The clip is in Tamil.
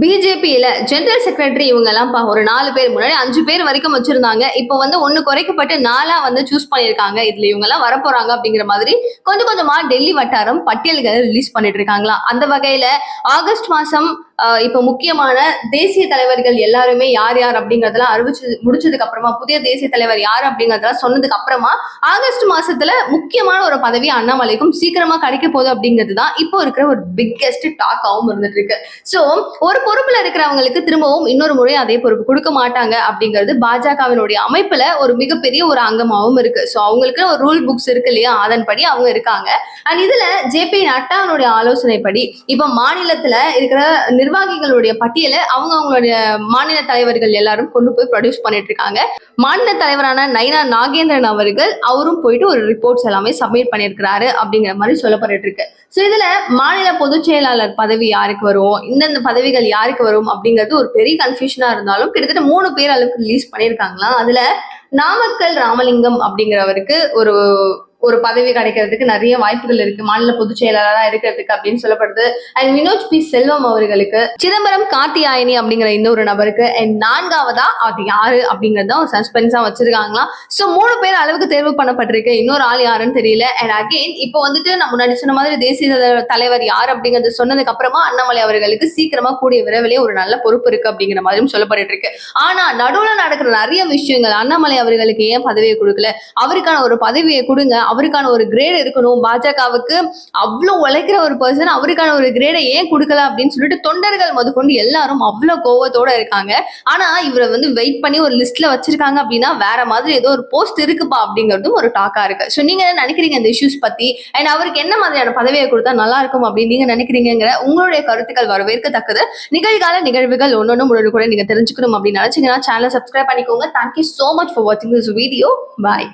பிஜேபியில ஜெனரல் செக்ரட்டரி இவங்க எல்லாம் பா- ஒரு நாலு பேர் முன்னாடி அஞ்சு பேர் வரைக்கும் வச்சிருந்தாங்க. இப்போ வந்து ஒண்ணு குறைக்கப்பட்டு நாலா வந்து சூஸ் பண்ணியிருக்காங்க. இதுல இவங்க எல்லாம் வரப்போறாங்க அப்படிங்கிற மாதிரி கொஞ்சம் கொஞ்சமா டெல்லி வட்டாரம் பட்டியல்களை ரிலீஸ் பண்ணிட்டு இருக்காங்களா? அந்த வகையில ஆகஸ்ட் மாசம் இப்போ முக்கியமான தேசிய தலைவர்கள் எல்லாருமே யார் யார் அப்படிங்கறதெல்லாம் அறிவிச்சு முடிச்சதுக்கு அப்புறமா புதிய தேசிய தலைவர் யார் அப்படிங்கறதெல்லாம் சொன்னதுக்கு அப்புறமா ஆகஸ்ட் மாசத்துல முக்கியமான ஒரு பதவி அண்ணாமலைக்கும் சீக்கிரமா கிடைக்க போகுது அப்படிங்கிறது தான் இப்போ இருக்கிற ஒரு பிக்கெஸ்ட் டாக்காவும் இருந்துட்டு இருக்கு ஸோ ஒரு பொறுப்புல இருக்கிறவங்களுக்கு திரும்பவும் இன்னொரு முறை அதே பொறுப்பு கொடுக்க மாட்டாங்க அப்படிங்கிறது பாஜகவினுடைய அமைப்புல ஒரு மிகப்பெரிய ஒரு அங்கமாகவும் இருக்கு. ஸோ அவங்களுக்கு ஒரு ரூல் புக்ஸ் இருக்கு இல்லையா? அதன்படி அவங்க இருக்காங்க. அண்ட் இதுல ஜேபி நட்டாவினுடைய ஆலோசனைப்படி இப்ப மாநிலத்துல இருக்கிற நிர்வாகிகளுடைய பட்டியலை அவங்க அவங்களுடைய மாநில தலைவர்கள் எல்லாரும் கொண்டு போய் ப்ரொடியூஸ் பண்ணிட்டு இருக்காங்க மாநில தலைவரான நைனா நாகேந்திரன் அவர்கள் அவரும் போயிட்டு ஒரு ரிப்போர்ட்ஸ் எல்லாமே சப்மிட் பண்ணியிருக்கிறாரு அப்படிங்கிற மாதிரி சொல்லப்பட்டு இருக்கு ஸோ இதுல மாநில பொதுச் செயலாளர் பதவி யாருக்கு வரும் இந்தந்த பதவிகள் யாருக்கு வரும் அப்படிங்கிறது ஒரு பெரிய கன்ஃபியூஷனா இருந்தாலும் கிட்டத்தட்ட மூணு பேர் அளவுக்கு ரிலீஸ் பண்ணியிருக்காங்களா அதுல நாமக்கல் ராமலிங்கம் அப்படிங்கிறவருக்கு ஒரு ஒரு பதவி கிடைக்கிறதுக்கு நிறைய வாய்ப்புகள் இருக்கு. மாநில பொதுச் செயலாளராக இருக்கிறதுக்கு அப்படின்னு சொல்லப்படுது. And Vinoj B. செல்வம் அவர்களுக்கு சிதம்பரம் கார்த்தியாயினி அப்படிங்கிற இன்னொரு நபருக்கு அண்ட் நான்காவதா அது யாரு அப்படிங்கறத ஒரு சஸ்பென்ஸா வச்சிருக்காங்களா ஸோ மூணு பேர் அளவுக்கு தேர்வு பண்ணப்பட்டிருக்கு. இன்னொரு ஆள் யாருன்னு தெரியல. அண்ட் அகைன் இப்போ வந்துட்டு நான் முன்னாடி சொன்ன மாதிரி தேசிய தலைவர் யார் அப்படிங்கறது சொன்னதுக்கு அப்புறமா அண்ணாமலை அவர்களுக்கு சீக்கிரமா கூடிய விரைவிலே ஒரு நல்ல பொறுப்பு இருக்கு அப்படிங்கிற மாதிரியும் சொல்லப்பட்டு இருக்கு ஆனா நடுவுல நடக்கிற நிறைய விஷயங்கள் அண்ணாமலை அவர்களுக்கு ஏன் பதவியை கொடுக்கல? அவருக்கான ஒரு பதவியை கொடுங்க. அவருக்கான ஒரு கிரேட் இருக்கணும். பாஜகவுக்கு அவ்வளோ உழைக்கிற ஒரு பர்சன் அவருக்கான ஒரு கிரேடை ஏன் கொடுக்கல அப்படின்னு சொல்லிட்டு தொண்டர்கள் முதற்கொண்டு எல்லாரும் அவ்வளோ கோவத்தோட இருக்காங்க. ஆனா இவரை வந்து வெயிட் பண்ணி ஒரு லிஸ்ட்ல வச்சிருக்காங்க அப்படின்னா வேற மாதிரி ஏதோ ஒரு போஸ்ட் இருக்குப்பா அப்படிங்கிறதும் ஒரு டாக்கா இருக்கு. ஸோ நீங்க என்ன நினைக்கிறீங்க இந்த இஷ்யூஸ் பத்தி? அண்ட் அவருக்கு என்ன மாதிரியான பதவியை கொடுத்தா நல்லா இருக்கும் அப்படின்னு நீங்க நினைக்கிறீங்கிற உங்களுடைய கருத்துக்கள் வரவேற்கத்தக்கது. நிகழ்கால நிகழ்வுகள் ஒன்னொன்னு உடனே கூட நீங்க தெரிஞ்சுக்கணும் அப்படின்னு நினைச்சீங்கன்னா சேனலை சப்ஸ்கிரைப் பண்ணிக்கோங்க. Thank you so much for வாட்சிங் திஸ் வீடியோ பாய்